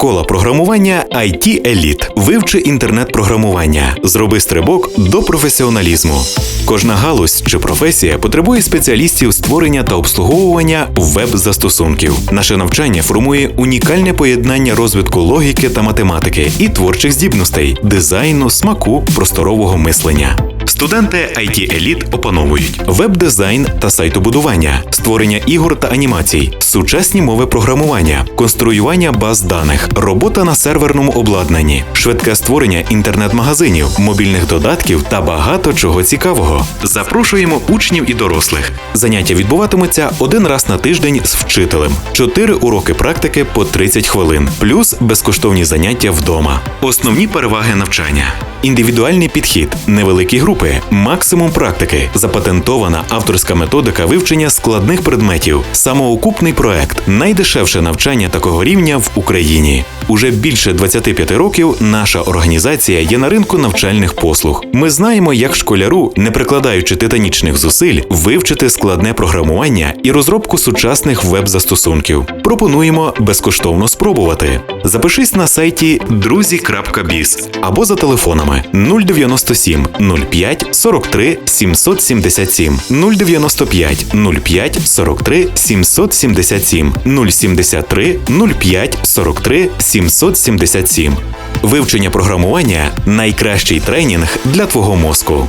Школа програмування IT Elite. Вивчи інтернет-програмування. Зроби стрибок до професіоналізму. Кожна галузь чи професія потребує спеціалістів створення та обслуговування веб-застосунків. Наше навчання формує унікальне поєднання розвитку логіки та математики і творчих здібностей, дизайну, смаку, просторового мислення. Студенти IT Elite опановують веб-дизайн та сайтобудування, створення ігор та анімацій, сучасні мови програмування, конструювання баз даних, робота на серверному обладнанні, швидке створення інтернет-магазинів, мобільних додатків та багато чого цікавого. Запрошуємо учнів і дорослих. Заняття відбуватимуться один раз на тиждень з вчителем, чотири уроки практики по 30 хвилин, плюс безкоштовні заняття вдома. Основні переваги навчання. Індивідуальний підхід, невеликі групи, максимум практики, запатентована авторська методика вивчення складних предметів, самоокупний проект, найдешевше навчання такого рівня в Україні. Уже більше 25 років наша організація є на ринку навчальних послуг. Ми знаємо, як школяру, не прикладаючи титанічних зусиль, вивчити складне програмування і розробку сучасних веб-застосунків. Пропонуємо безкоштовно спробувати. Запишись на сайті друзі.біз або за телефонами 097 05 43 777 095 05 43 777 073 05 43 777. Вивчення програмування найкращий тренінг для твого мозку.